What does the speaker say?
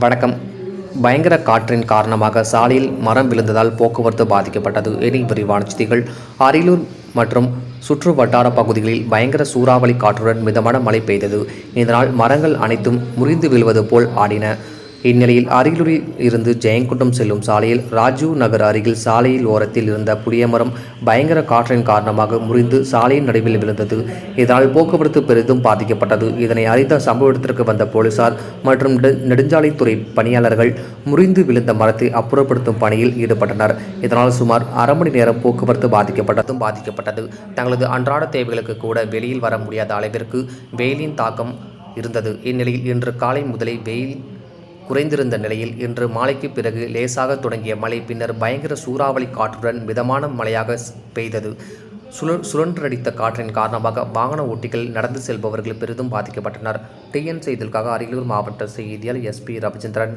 வணக்கம். பயங்கர காற்றின் காரணமாக சாலையில் மரம் விழுந்ததால் போக்குவரத்து பாதிக்கப்பட்டது. இனி விரிவான செய்திகள். அரியலூர் மற்றும் சுற்று வட்டார பகுதிகளில் பயங்கர சூறாவளி காற்றுடன் மிதமான மழை பெய்தது. இதனால் மரங்கள் அனைத்தும் முறிந்து விழுவது போல் ஆடின இந்நிலையில் அரியலூரில் இருந்து ஜெயங்குண்டம் செல்லும் சாலையில் ராஜீவ் நகர் அருகில் சாலையில் ஓரத்தில் இருந்த புளியமரம் பயங்கர காற்றின் காரணமாக முறிந்து சாலையின் நடுவில் விழுந்தது. இதனால் போக்குவரத்து பெரிதும் பாதிக்கப்பட்டது. இதனை அறிந்த சம்பவ இடத்திற்கு வந்த போலீசார் மற்றும் நெடு- நெடுஞ்சாலைத்துறை பணியாளர்கள் முறிந்து விழுந்த மரத்தை அப்புறப்படுத்தும் பணியில் ஈடுபட்டனர். இதனால் சுமார் அரை மணி நேரம் போக்குவரத்து பாதிக்கப்பட்டதும் பாதிக்கப்பட்டது. தங்களது அன்றாட தேவைகளுக்கு கூட வெளியில் வர முடியாத அளவிற்கு வெயிலின் தாக்கம் இருந்தது. இந்நிலையில் இன்று காலை முதலே வெயில் குறைந்திருந்த நிலையில் இன்று மாலைக்கு பிறகு லேசாக தொடங்கிய மழை பின்னர் பயங்கர சூறாவளி காற்றுடன் மிதமான மழையாக பெய்தது. சுழ சுழன்றடித்த காற்றின் காரணமாக வாகன ஓட்டிகள் நடந்து செல்பவர்கள் பெரிதும் பாதிக்கப்பட்டனர். டிஎன் செய்திகளுக்காக அரியலூர் மாவட்ட செய்தியாளர் எஸ்பி ரவிச்சந்திரன்.